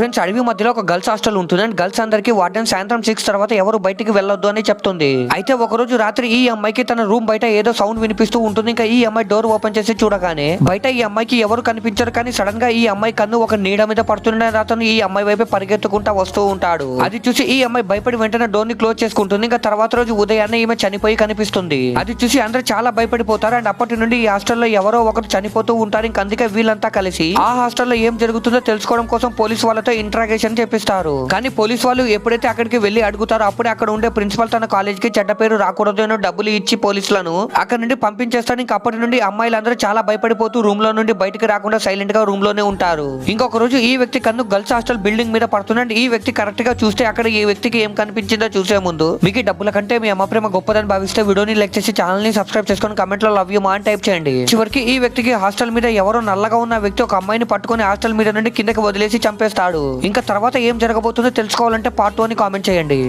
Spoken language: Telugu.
ఫ్రెండ్స్ అడవి మధ్యలో ఒక గర్ల్స్ హాస్టల్ ఉంటుంది. అండ్ గర్ల్స్ అందరికి వార్డెన్ సాయంత్రం సిక్స్ తర్వాత ఎవరు బయటికి వెళ్ళొద్దు అని చెప్తుంది. అయితే ఒక రోజు రాత్రి ఈ అమ్మాయికి తన రూమ్ బయట ఏదో సౌండ్ వినిపిస్తూ ఉంటుంది. ఇంకా ఈ అమ్మాయి డోర్ ఓపెన్ చేసి చూడగానే బయట ఈ అమ్మాయికి ఎవరు కనిపించరు. కానీ సడన్గా ఈ అమ్మాయి కన్ను ఒక నీడ మీద పడుతుండే అతను ఈ అమ్మాయి వైపు పరిగెత్తుకుంటా వస్తూ ఉంటాడు. అది చూసి ఈ అమ్మాయి భయపడి వెంటనే డోర్ని క్లోజ్ చేసుకుంటుంది. ఇంకా తర్వాత రోజు ఉదయాన్నే ఈమె చనిపోయి కనిపిస్తుంది. అది చూసి అందరూ చాలా భయపడిపోతారు. అండ్ అప్పటి నుండి ఈ హాస్టల్లో ఎవరో ఒకరు చనిపోతూ ఉంటారు. ఇంకా అందుకే వీళ్ళంతా కలిసి ఆ హాస్టల్లో ఏం జరుగుతుందో తెలుసుకోవడం కోసం పోలీస్ వాళ్ళతో ఇంట్రాగేషన్ చేపిస్తారు. కానీ పోలీస్ వాళ్ళు ఎప్పుడైతే అక్కడికి వెళ్ళి అడుగుతారో అప్పుడే అక్కడ ఉండే ప్రిన్సిపల్ తన కాలేజ్కి చెడ్డ పేరు రాకూడదు అని డబ్బులు ఇచ్చి పోలీసులను అక్కడ నుండి పంపించేస్తాడు. ఇంకా అప్పటి నుండి అమ్మాయిలందరూ చాలా భయపడిపోతూ రూమ్లో నుండి బయటికి రాకుండా సైలెంట్గా రూమ్లోనే ఉంటారు. ఇంకొక రోజు ఈ వ్యక్తి కన్ను గర్ల్స్ హాస్టల్ బిల్డింగ్ మీద పడుతుందండి ఈ వ్యక్తి కరెక్ట్గా చూస్తే అక్కడ ఈ వ్యక్తికి ఏం కనిపించిందో చూసే ముందు మీకు డబ్బుల కంటే మీ అమ్మ ప్రేమ గొప్పదని భావిస్తే వీడియోని లైక్ చేసి ఛానల్ని సబ్స్క్రైబ్ చేసుకొని కమెంట్లో లవ్ యూ మా అని టైప్ చేయండి. చివరికి ఈ వ్యక్తికి హాస్టల్ మీద ఎవరో నల్లగా ఉన్న వ్యక్తి ఒక అమ్మాయిని పట్టుకొని హాస్టల్ మీద నుండి కిందకి వదిలేసి చంపేస్తాడు. ఇంకా తర్వాత ఏం జరగబోతుందో తెలుసుకోవాలంటే పార్ట్ టూ అని కామెంట్ చేయండి.